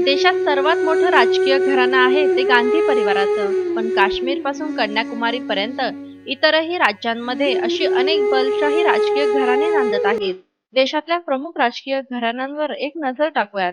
देशात सर्वात मोठं राजकीय घराणं आहे ते गांधी परिवाराचं. पण काश्मीरपासून कन्याकुमारी पर्यंत इतरही राज्यांमध्ये अशी अनेक बलशाही राजकीय घराणे नांदत आहेत. देशातल्या प्रमुख राजकीय घराण्यांवर एक नजर टाकूयात.